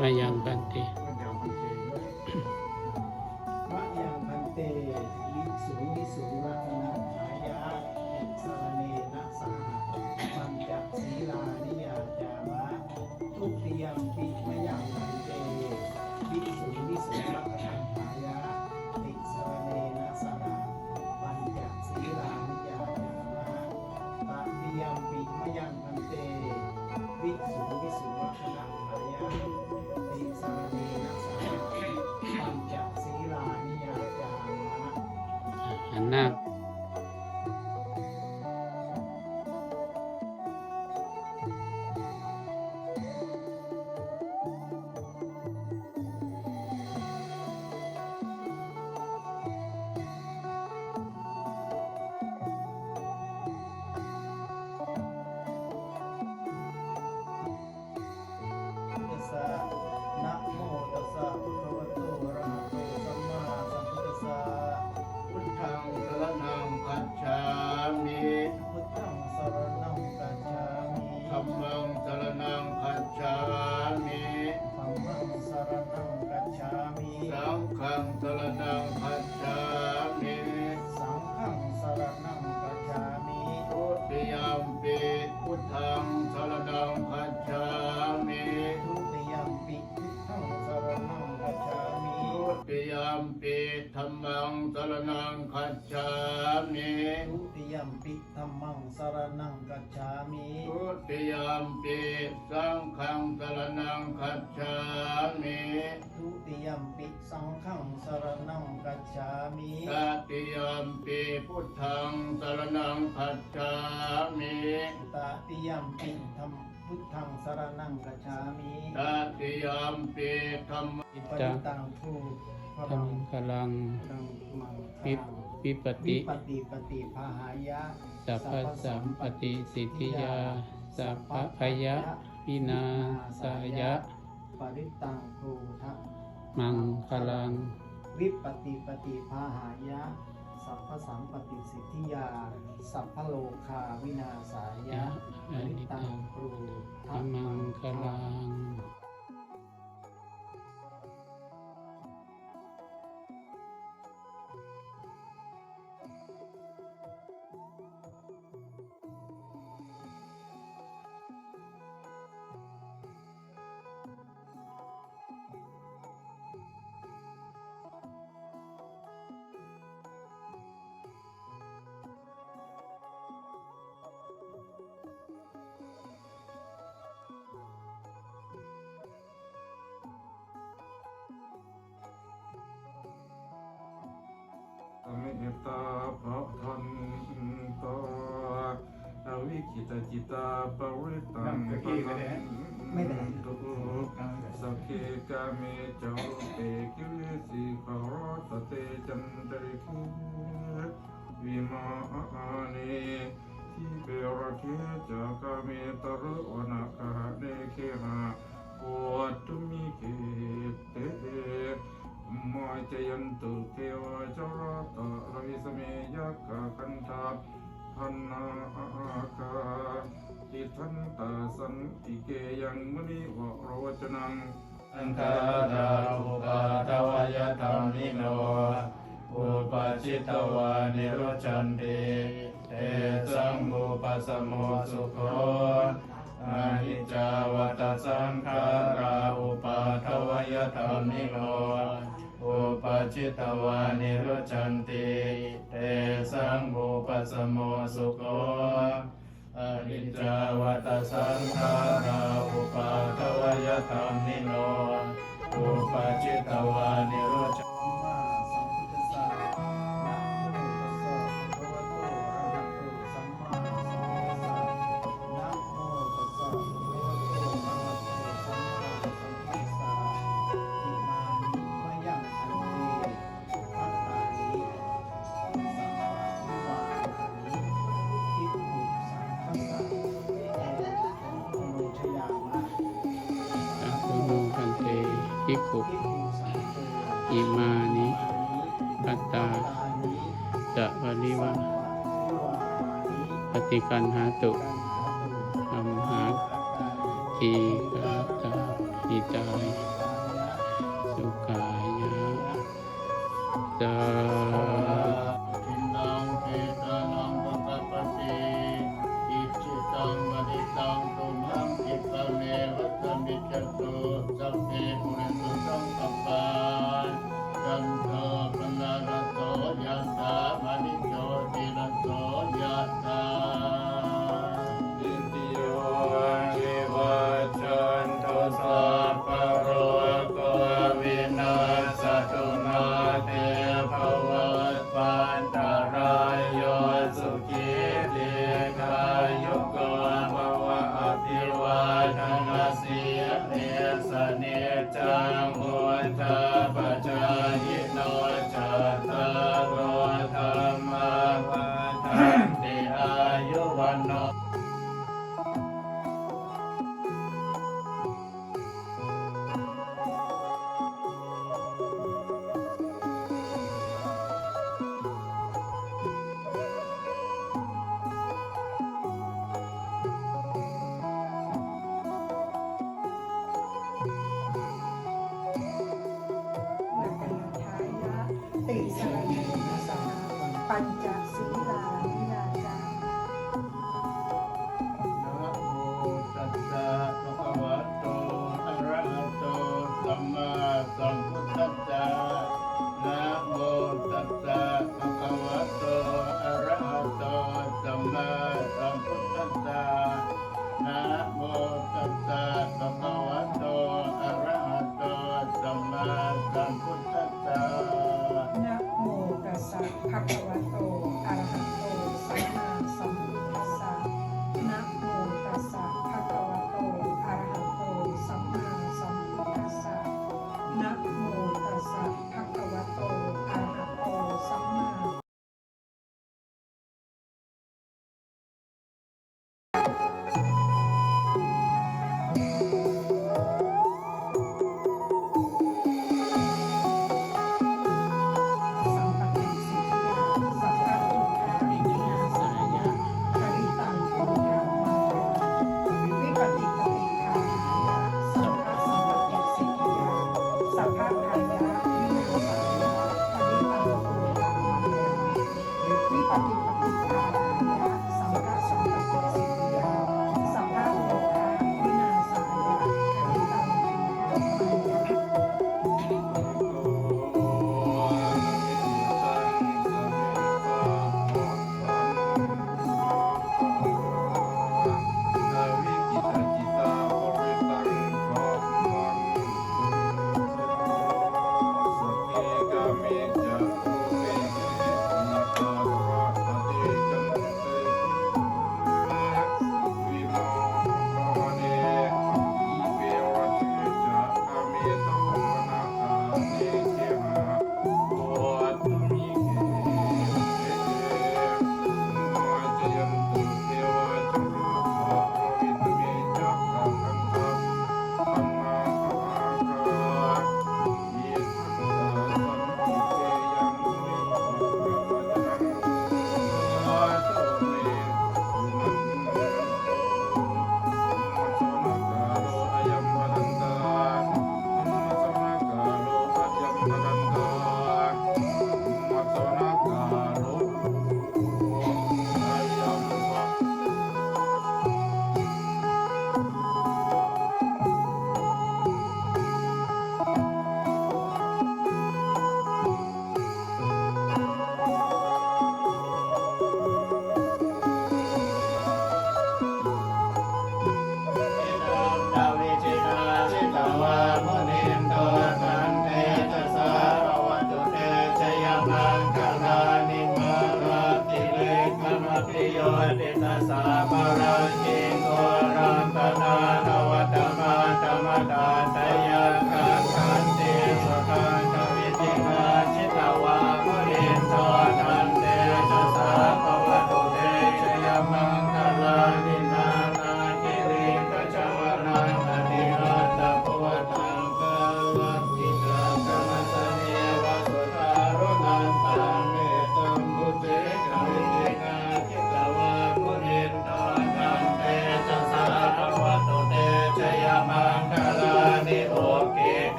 มา หั มปิธัมมังสรณังกัจฉามิทุติยมปิสังฆังสรณังคัจฉามิทุติยมปิสังฆังสรณังกัจฉามิตติยมปิพุทธังสรณังคัจฉามิตติยมปิธรรมพุทธังสรณังกัจฉามิตติยมปิธรรมอิปริตังทูพธรลัรงมกำลังตังมังวิป วิปวิติปติปฏิภาหายะสัพพสัมปติสิทธิยา สัพพพยะวินาสายะ ปริตังทูทะมังคลัง วิปติปฏิภาหายะ สัพพสัมปติสิทธิยา สัพพโลคาวินาสายะปริตังครูทะมังคลัง ตตาภะทันตาอวิคิตจิตาปริตังปะนันตุสักเคกาเมจารุเตกิเลสิขารตเตจันตริคุวิมาอาเนทิเปรเคจากาเมตระวนาคาเนเคหะปวดตุมิเกเต มาจยันตุเทวจรตะรวิสเมยักขคันธาพันนาอาคาติทันตาสันติเกยังมุนิวะรวจนังอังคาราอุปาทวายธรรมิโนอุปจิตวานิโรจันติเตสังมุปสมโมสุโขอานิจจาวตสังขาราอุปาทวายธรรมิโน อุปจิตวานิโรจันติเตสังมุปสมโมสุโกอนิจจาวัตสังขาราอุปาทวยธรรมนิโนอุปจิตวานิโรจ ติกันหาตุ มุ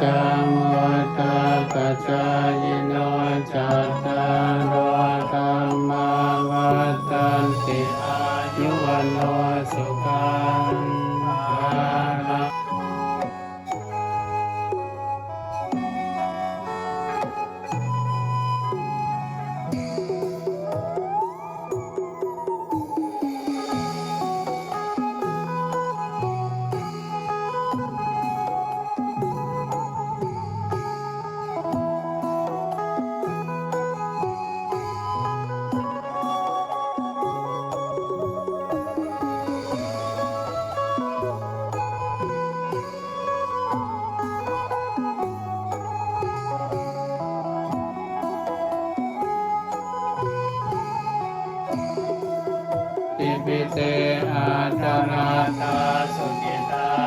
จามุตตะปัจจายโนจัต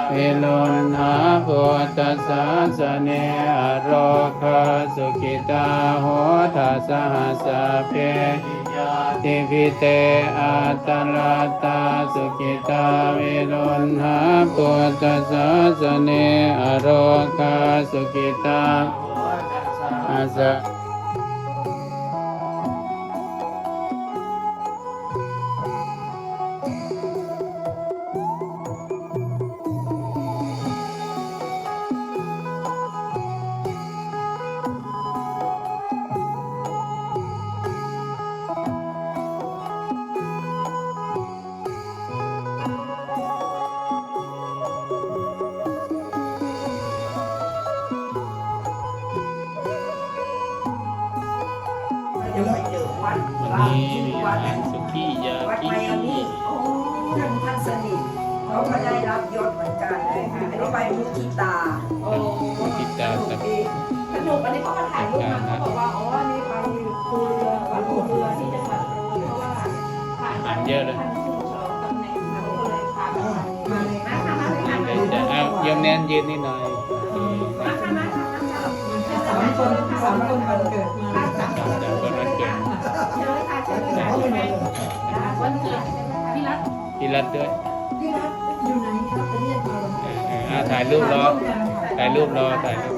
ตาเวโลนาพุทธสาสเนอโรคาสุกิตาโหทัสหัสเพติปิเตอาตนาตาสุกิตาเวโลนาพุทธสาสเนอโรคาสุกิตาอาสะ ได้รับยศเหมือนกันเลยค่ะอันนี้ไปมุทิตาโอ้ติดตาสักดีสนุกอันนี้เขามาถ่ายรูปมาเขาบอกว่าอ๋อนี่ไปภูเรือวัดภูเรือที่จังหวัดเลยเพราะว่าผ่านอ่านเยอะเลยท่านขึ้นสองตำแหน่งมาก็เลยพาไปมาเลยมาค่ะมาเลยค่ะเดี๋ยวจะเอาโยมแนนยืนนิดหน่อยโอเคมาค่ะมาค่ะมาค่ะสามคนสามคนวันเกิดมาสามคนจากคนวันเกิดเชิญค่ะเชิญค่ะวันเกิดวันเกิดพี่รัตพี่รัตด้วยพี่รัต อยู่ไหนครับไปเรียกมาวันเอเกิดอเอออ่าถ่ายรูปรอ ถ่ายรูปรอ ถ่ายรูป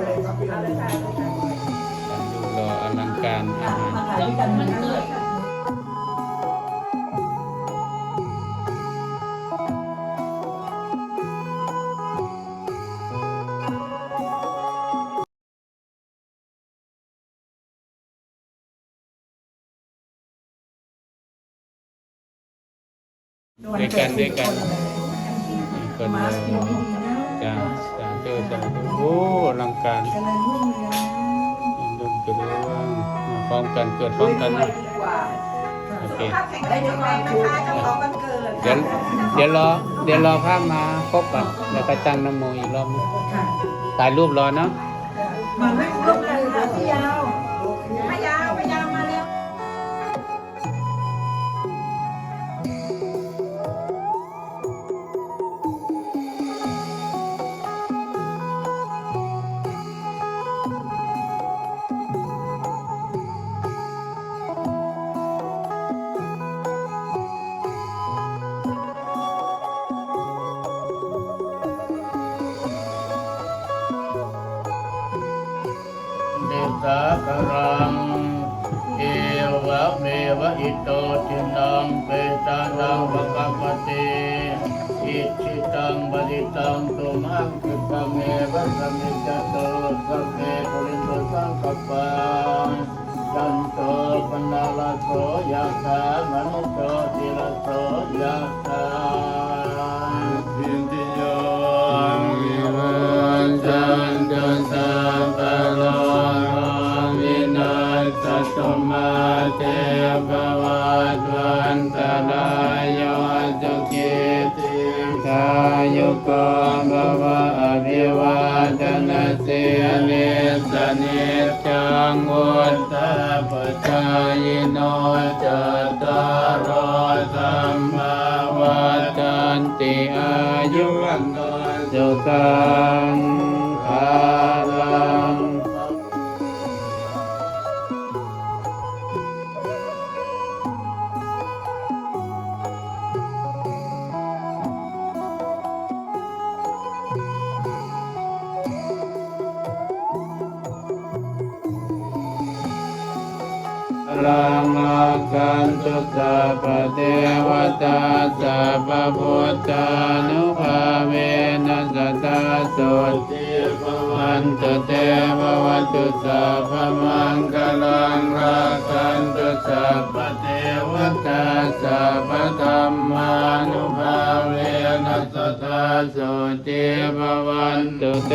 เอาเลยค่ะถ่ายรูปรออลังการอาหารมาถ่ายด้วยกันมันเกิดด้วยกันด้วยกัน กินดีๆนะจ้าสาธุสาธุโอ้อลังการกำลังรุ่งเรืองรุ่งเรืองมาพร้อมกันเกิดพรร้อวมยกันรวยดีกว่าโอเคภาพแข็งแรงแข็งแรงนะคะเจ้าของวันเกิดเดี๋ยวเดี๋ยวรอเดี๋ยวรอภาพมาครบก่อนแล้วก็ตั้งนโมอีกรอบนึงค่ะถ่ายรูปรอเนาะมาไม่ร่วมกันค่ะ อิชิตังบริตังตุมังคิปะเมวะสมิจจโตสัพเพปุริโตสังกปปังจันโตปนาลโสยะถามณิโตติระโสยะถา ภวะอภิวาจนะเสเนสเนจังวุตตาปจายโนจัตตารโอสัมมาวัฏันติอายุวันโนสุขัง สัพพเทวตาสัพพุทธานุภาเวนัสตตาสุติภวันตุเตภวัตุสัพมังคลังรักขันตุสัพพเทวตาสัพพธรรมานุภาเวนัสตตาสุติภวันตุเต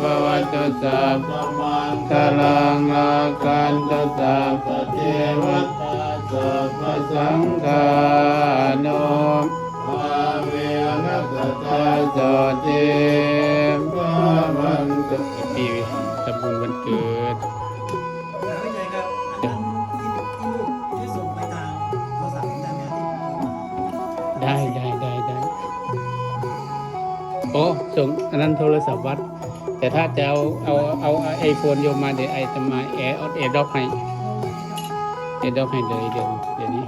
ภวัตุสัพมังคลังรักขันตุสัพพเทวตา สัพพสังฆานุภาเวนัสตตาสุติภาวันตุปีทำบุญวันเกิดได้ได้ได้ได้โอ้ส่งอันนั้นโทรศัพท์วัด แต่ถ้าจะเอาเอาเอาไอโฟนโยมมาเดี๋ยวไอจะมาแอร์ออดแอร์ด็อกให้ แอร์ด็อกให้เลยเดี๋ยวเดี๋ยวนี้โ